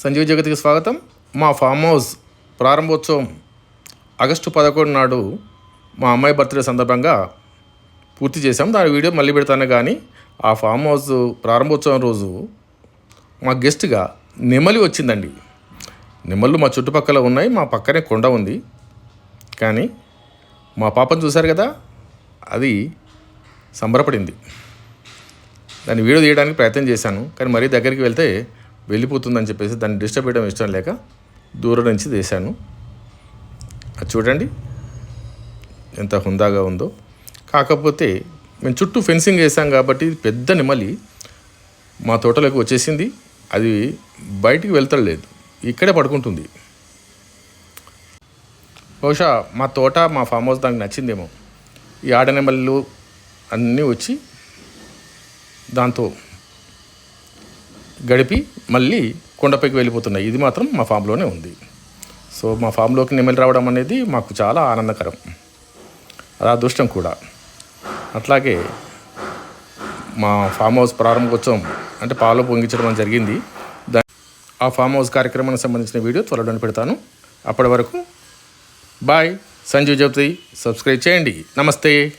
సంజీవ్ జగతికి స్వాగతం. మా ఫామ్ హౌస్ ప్రారంభోత్సవం ఆగస్టు పదకొండు నాడు మా అమ్మాయి బర్త్డే సందర్భంగా పూర్తి చేసాం దాని వీడియో మళ్ళీ పెడతాను కానీ ఆ ఫామ్ హౌస్ ప్రారంభోత్సవం రోజు మా గెస్ట్గా నెమలి వచ్చిందండి. నెమళ్ళు మా చుట్టుపక్కల ఉన్నాయి మా పక్కనే కొండ ఉంది. కానీ మా పాపను చూశారు కదా అది సంబరపడింది. దాన్ని వీడియో తీయడానికి ప్రయత్నం చేశాను కానీ మరీ దగ్గరికి వెళ్తే వెళ్ళిపోతుందని చెప్పేసి దాన్ని డిస్టర్బ్ చేయడం ఇష్టం లేక దూరం నుంచి తీశాను. అది చూడండి. ఎంత హుందాగా ఉందో. కాకపోతే మేము చుట్టూ ఫెన్సింగ్ వేసాం కాబట్టి పెద్ద నెమలి మా తోటలోకి వచ్చేసింది. అది బయటికి వెళ్తలేదు. ఇక్కడే పడుకుంటుంది. బహుశా మా తోట మా ఫామ్ హౌస్ దానికి నచ్చిందేమో. ఈ ఆడనెమళ్ళు అన్నీ వచ్చి దాంతో గడిపి మళ్ళీ కొండపైకి వెళ్ళిపోతున్నాయి. ఇది మాత్రం మా ఫామ్లోనే ఉంది. సో మా ఫామ్లోకి నెమలి రావడం అనేది మాకు చాలా ఆనందకరం. అది అదృష్టం కూడా. అట్లాగే మా ఫామ్ హౌస్ ప్రారంభోత్సవం అంటే పాలు పొంగించడం జరిగింది. దా ఆ ఫామ్ హౌస్ కార్యక్రమానికి సంబంధించిన వీడియో త్వరలో పెడతాను. అప్పటి వరకు బాయ్ సంజీవ్ జ్యోతి సబ్స్క్రైబ్ చేయండి. నమస్తే.